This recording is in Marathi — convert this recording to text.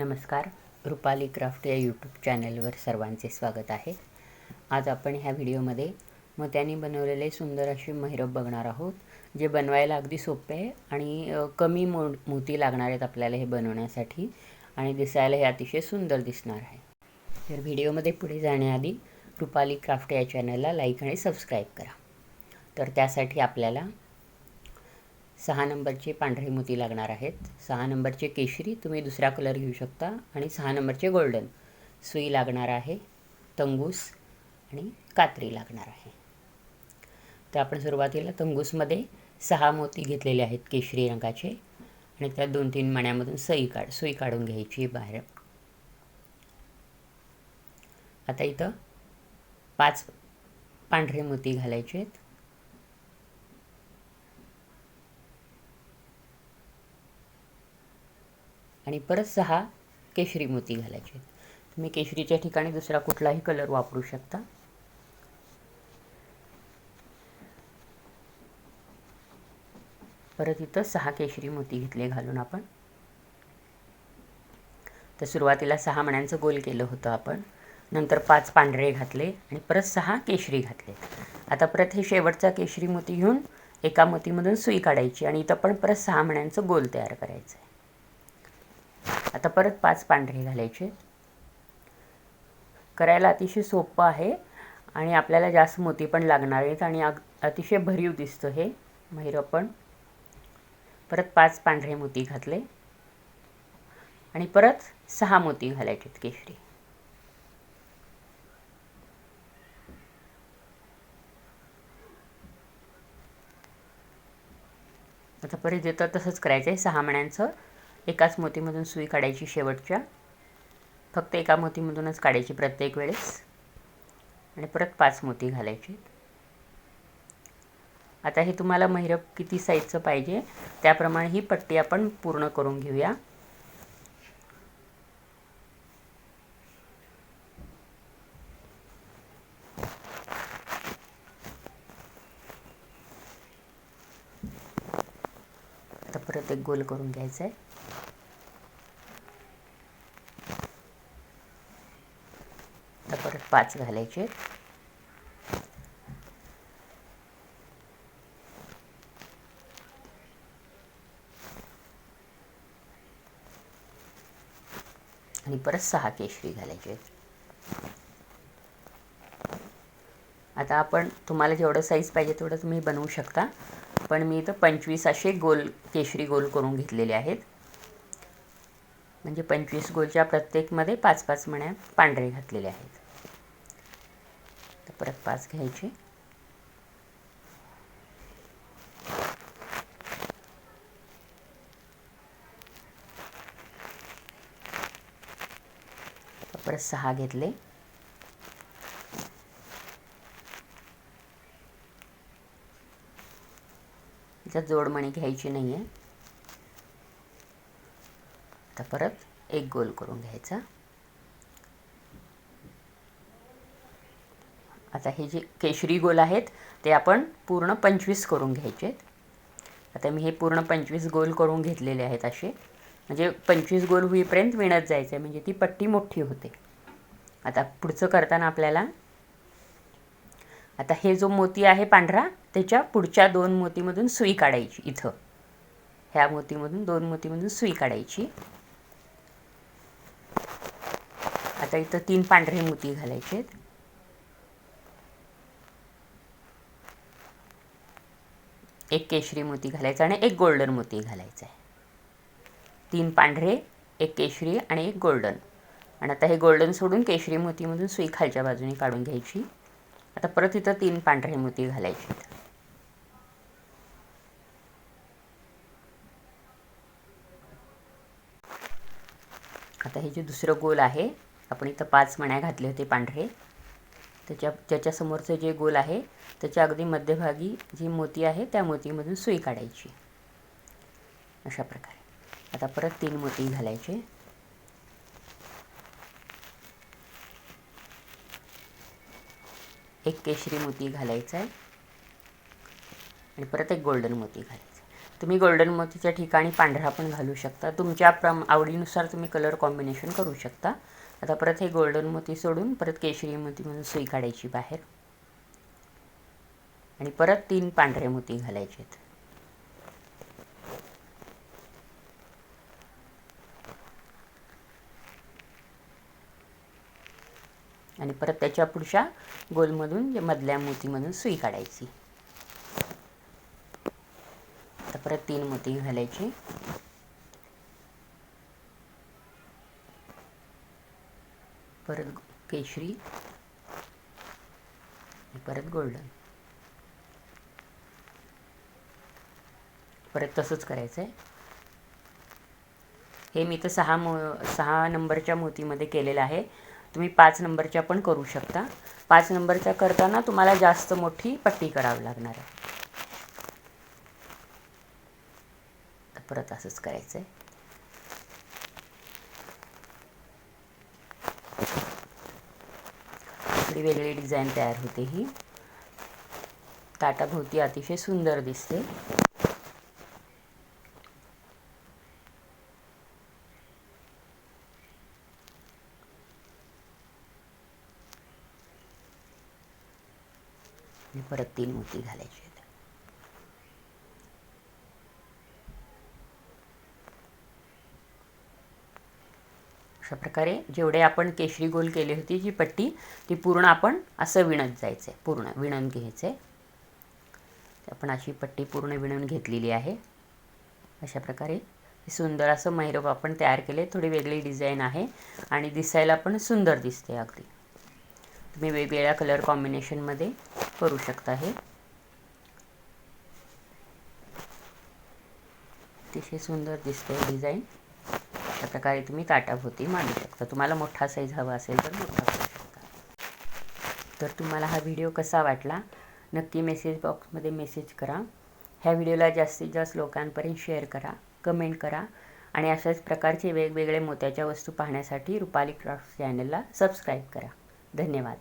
नमस्कार. रुपाली क्राफ्ट या यूट्यूब चॅनलवर सर्वांचे स्वागत आहे. आज आपण ह्या व्हिडिओमध्ये मोत्यांनी बनवलेले सुंदर असे मेहरब बघणार आहोत जे बनवायला अगदी सोपे आहे आणि कमी मो मोती लागणार आहेत आपल्याला हे बनवण्यासाठी आणि दिसायला हे अतिशय सुंदर दिसणार आहे. तर व्हिडिओमध्ये पुढे जाण्याआधी रुपाली क्राफ्ट या चॅनलला लाईक आणि सबस्क्राईब करा. तर त्यासाठी आपल्याला सहा नंबरचे पांढरे मोती लागणार आहेत. सहा नंबरचे केशरी तुम्ही दुसरा कलर घेऊ शकता आणि सहा नंबरचे गोल्डन सुई लागणार आहे तंगूस आणि कात्री लागणार आहे. तर आपण सुरुवातीला तंगूसमध्ये सहा मोती घेतलेले आहेत केशरी रंगाचे आणि त्या दोन तीन मण्यामधून सई काढ सुई काढून घ्यायची बाहेर. आता इथं पाच पांढरे मोती घालायचे आहेत. आणि परत सहा केशरी मोती घालायचे तुम्ही केशरीच्या ठिकाणी दुसरा कुठलाही कलर वापरू शकता. परत इथं सहा केशरी मोती घेतले घालून आपण. तर सुरुवातीला सहा मण्यांचं गोल केलं होतं आपण. नंतर पाच पांढरे घातले आणि परत सहा केशरी घातले. आता परत हे शेवटचा केशरी मोती घेऊन एका मोतीमधून सुई काढायची आणि इथं पण परत सहा मण्यांचं गोल तयार करायचं आहे आता परत पाच पांढरे घालायचे. करायला अतिशय सोपं आहे आणि आपल्याला जास्त मोती पण लागणार आहेत आणि अतिशय भरीव दिसतं हे महिरं पण परत पाच पांढरे मोती घातले. आणि परत सहा मोती घालायचे केशरी. आता परत येतं तसंच करायचं आहे सहा मण्यांचं. एकाच मोतीमधून सुई काढायची शेवटच्या. फक्त एका मोतीमधूनच काढायची प्रत्येक वेळेस. आणि परत पाच मोती घालायची. आता हे तुम्हाला महिरप किती साईजचं पाहिजे त्याप्रमाणे ही पट्टी आपण पूर्ण करून घेऊया. आता परत एक गोल करून घ्यायचं आहे आता परत पाच घालायचे. आणि परत सहा केशरी घालायचे. आता आपण तुम्हाला जेवढं साईज पाहिजे तेवढं तुम्ही बनवू शकता. पण मी इथं पंचवीस असे गोल केशरी गोल करून घेतलेले आहेत. म्हणजे पंचवीस गोलच्या प्रत्येकमध्ये पाच पाच मण्या पांढरे घातलेले आहेत. परत पाच घ्यायचे. परत सहा घेतले. त्याच्यात जोडमणी घ्यायची नाही आहे आता परत एक गोल करून घ्यायचा. आता हे जे केशरी गोल आहेत ते आपण पूर्ण पंचवीस करून घ्यायचे आहेत. आता मी हे पूर्ण पंचवीस गोल करून घेतलेले आहेत असे. म्हणजे पंचवीस गोल होईपर्यंत विणत जायचं आहे म्हणजे ती पट्टी मोठी होते. आता पुढचं करताना आपल्याला आता हे जो मोती आहे पांढरा त्याच्या पुढच्या दोन मोतीमधून सुई काढायची इथं. ह्या मोतीमधून दोन मोतीमधून सुई काढायची. आता इथं तीन पांढरे मोती घालायचे आहेत. एक केशरी मोती घालायचा आणि एक गोल्डन मोती घालायचा आहे. तीन पांढरे एक केशरी आणि एक गोल्डन. आणि आता हे गोल्डन सोडून केशरी मोतीमधून सुई खालच्या बाजूने काढून घ्यायची. आता परत इथं तीन पांढरे मोती घालायचे आता हे जे दुसरं गोल आहे आपण इथं पाच मण्या घातले होते पांढरे. त्याच्या त्याच्यासमोरचं जे गोल आहे त्याच्या अगदी मध्यभागी जी मोती आहे त्या मोतीमधून सुई काढायची. अशा प्रकारे. आता परत तीन मोती घालायचे. एक केशरी मोती घालायचा आहे. आणि परत एक गोल्डन मोती घालायचा तुम्ही गोल्डन मोतीच्या ठिकाणी पांढरा पण घालू शकता. तुमच्या प्रम आवडीनुसार तुम्ही कलर कॉम्बिनेशन करू शकता. आता परत हे गोल्डन मोती सोडून परत केशरी मोती म्हणून सुई काढायची बाहेर. आणि परत तीन पांढरे मोती घालायचे आहेत. आणि परत त्याच्या पुढच्या गोलमधून जे मधल्या मोतीमधून सुई काढायची. आता परत तीन मोती घालायची. परत केशरी परत गोल्डन परत तसंच करायचं आहे हे मी तर सहा मो सहा नंबरच्या मोतीमध्ये केलेलं आहे. तुम्ही पाच नंबरच्या पण करू शकता. पाच नंबरच्या करताना तुम्हाला जास्त मोठी पट्टी करावी लागणार आहे. परत असंच करायचं आहे इकडे वेगळी डिझाईन तयार होते ही. ताटाभोवती अतिशय सुंदर दिसते. परत तीन मोती घालायची आहेत अशा प्रकारे जेवढे आपण केशरी गोल केली होती जी पट्टी ती पूर्ण आपण असं विणत जायचं आहे पूर्ण विणून घ्यायचं. आहे आपण अशी पट्टी पूर्ण विणून घेतलेली आहे. अशा प्रकारे सुंदर असं मैरप आपण तयार केले. थोडी वेगळी डिझाईन आहे आणि दिसायला पण सुंदर दिसते अगदी. तुम्ही वेगवेगळ्या कलर कॉम्बिनेशनमध्ये करू शकता हे. अतिशय सुंदर दिसते डिझाईन. अशा प्रकारे तुम्ही ताटाभोवती मांडू शकता. तुम्हाला मोठा साईज हवा असेल तर मोठा करू शकता. तर तुम्हाला हा व्हिडिओ कसा वाटला? नक्की मेसेज बॉक्समध्ये मेसेज करा. ह्या व्हिडिओला जास्तीत जास्त लोकांपर्यंत शेअर करा कमेंट करा आणि अशाच प्रकारचे वेगवेगळे मोत्याच्या वस्तू पाहण्यासाठी रुपाली क्राफ्ट चॅनलला सबस्क्राईब करा. धन्यवाद.